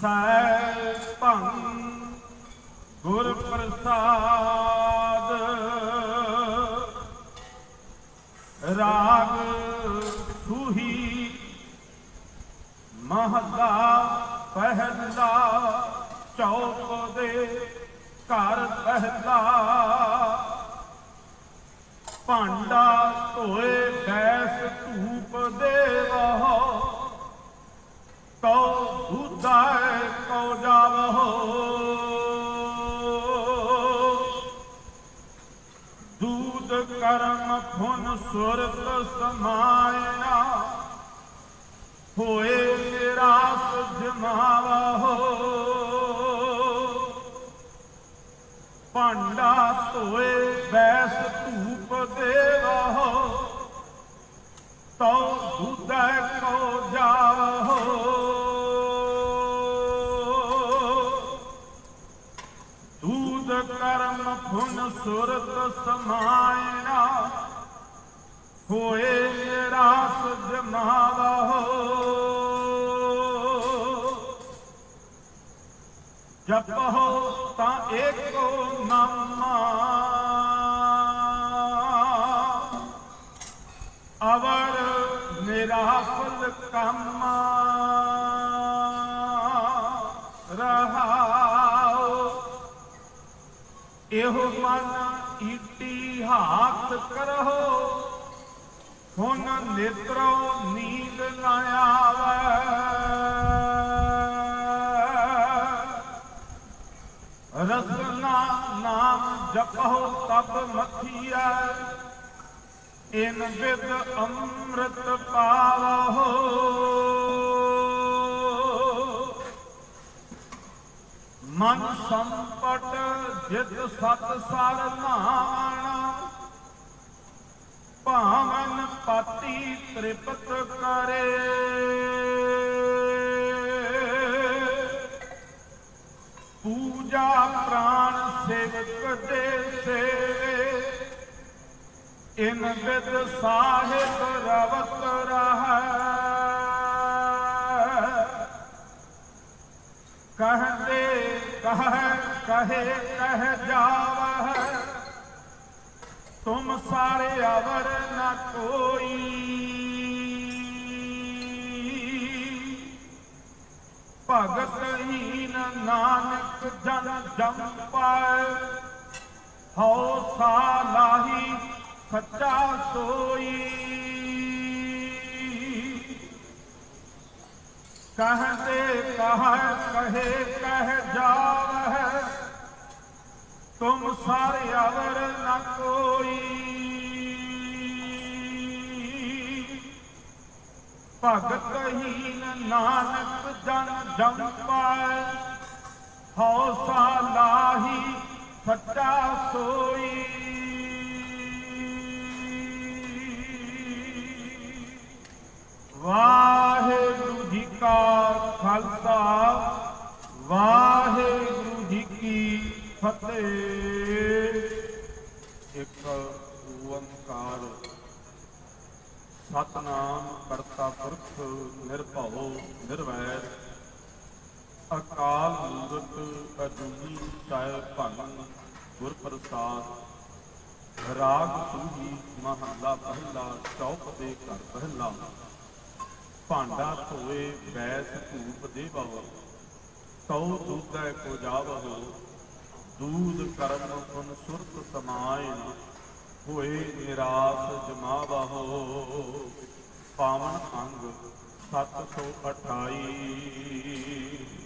ਸੈਭੰ ਗੁਰ ਪ੍ਰਸਾਦ ਰਾਗ ਸੁਹੀ ਮਹਦਾ ਪਹਿਲਾ ਚੌਕ ਦੇ ਘਰ ਪਹਿਲਾ। ਭਾਂਡਾ ਧੋਏ, ਬੈਸ ਧੂਪ ਦੇ ਦੂਧ ਕਰਮ ਫੁਨ ਸੁਰਤ ਸਮਾਇਆ। ਹੋਏ ਨਿਰਾਸ ਜਮਾਵੋ ਦੂਧ ਕਰਮ ਫੁਨ ਸੁਰਤ ਸਮਾਇਨਾ ਹੋਏ ਨਿਰਾਸ ਜਮਾਵੋ ਜਪੋ ਤਾਂ ਏਕੋ ਨਾਮਾ। ਅਵਰ ਨਿਰਾਫਲ ਕੰਮ। ਰਹਾਉ ਇਹੋ ਮਨ ਈਟੀ ਹਾਥ ਕਰੋ ਹੁਣ ਨੇਤਰੋ ਨੀਂਦ ਨਾ ਆਵੇ। ਰਸਨਾ ਨਾਮ ਜਪੋ ਤਬ ਮਥੀਐ, ਇਨ ਵਿਦ ਅੰਮ੍ਰਿਤ ਪਾਵੋ ਮਨ ਸੰਪਟ ਜਿਤ ਸਤ ਸਰ ਨਾਣ, ਭਾਵਨ ਪਤੀ ਤ੍ਰਿਪਤ ਕਰੇ। ਪੂਜਾ ਪ੍ਰਾਣ ਸੇਵਕ ਦੇ ਸੇਵੇ, ਇਨ ਵਿਦ ਸਾਹਿਬ ਰਵਤ ਰਹੈ। ਕਹਤੇ ਕਹ ਕਹੇ ਕਹਿ ਜਾਵਹਿ। ਤੁਮ ਸਾਰੇ ਅਵਰ ਨ ਕੋਈ। ਭਗਤ ਹੀਨ ਨਾਨਕ ਜਨ ਜਮ ਪਾਏ ਹਉ ਸਾ ਲਾਹੀ ਸੱਚਾ ਸੋਈ। ਕਹਤੇ ਕਹ ਕਹੇ ਕਹਿ ਜਾਵਹਿ। ਤੁਮ ਸਾਰੇ ਅਵਰ ਨ ਕੋਈ ਭਗਤ ਹੀਨ ਨਾਨਕ ਜਨ ਜਮ ਪਾਏ ਹਉ ਲਾਹੀ ਸੱਚਾ ਸੋਈ ਵਾਹਿਗੁਰੂ ਜੀ ਕਾ ਖਾਲਸਾ ਵਾਹਿਗੁਰੂ ਜੀ ਕੀ ਫਤਿਹ। ਇੱਕ ਓੰਕਾਰ। ਸਤਨਾਮ ਕਰਤਾ ਪੁਰਖ ਨਿਰਭਉ ਨਿਰਵੈਰ। ਅਕਾਲ ਮੂਰਤ ਅਜੂਨੀ ਸਾਹਿਬ ਭੰਗ ਗੁਰ ਪ੍ਰਸਾਦ ਰਾਗ ਸੂਹੀ ਮਹੱਲਾ ਪਹਿਲਾ ਚੌਕ ਦੇ ਘਰ ਪਹਿਲਾ ਭਾਂਡਾ ਧੋਏ ਬੈਸ ਧੂਪ ਦੇ ਦੇਵੋ ਤਉ ਦੁੱਧੈ ਕੋ ਜਾਵਹੁ ਦੂਧ ਕਰਮ ਕੁਨ ਸੁਰਤ ਸਮਾਇਨ ਹੋਏ ਨਿਰਾਸ ਜਮਾ ਜਮਾਵਹੁ ਪਾਵਨ ਅੰਗ 728